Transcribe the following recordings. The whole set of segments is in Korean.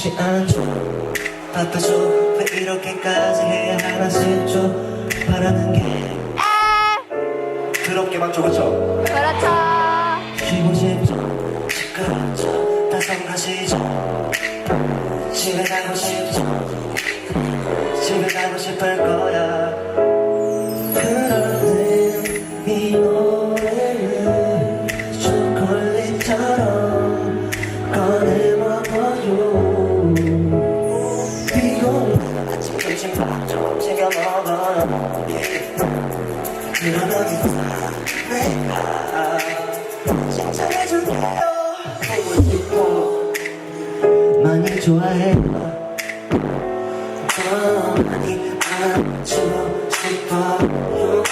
쉽지 않죠. 바빠져 왜 이렇게까지 해야 하나씩 줘 바라는 게 더럽게만 좋죠? 그렇죠. 쉬고 싶죠. 시끄럽죠. 다성하시죠. 집에 가고 싶죠. 집에 가고 싶을 거야 많이 좋아해. 더 많이 안아주고 싶어요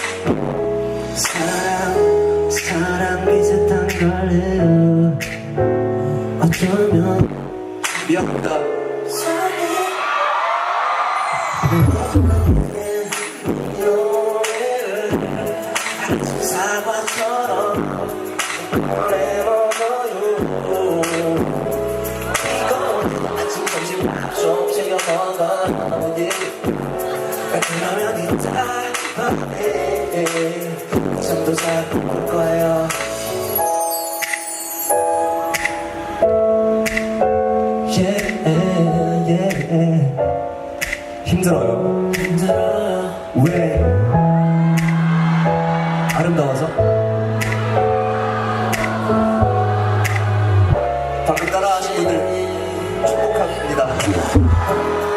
사랑 사랑 비슷한 걸요. 어쩌면 미안합니다 사과처럼 꺼내 먹어요 이거 아침 점심 좀 챙겨 먹어요 그러면 이따 밤에 잠도 잘 올 거예요 yeah, yeah. 힘들어요. 힘들어요. 왜 아름다워서? 방금 따라하신 분들 축복합니다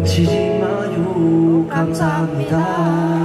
놓치지 마요. 감사합니다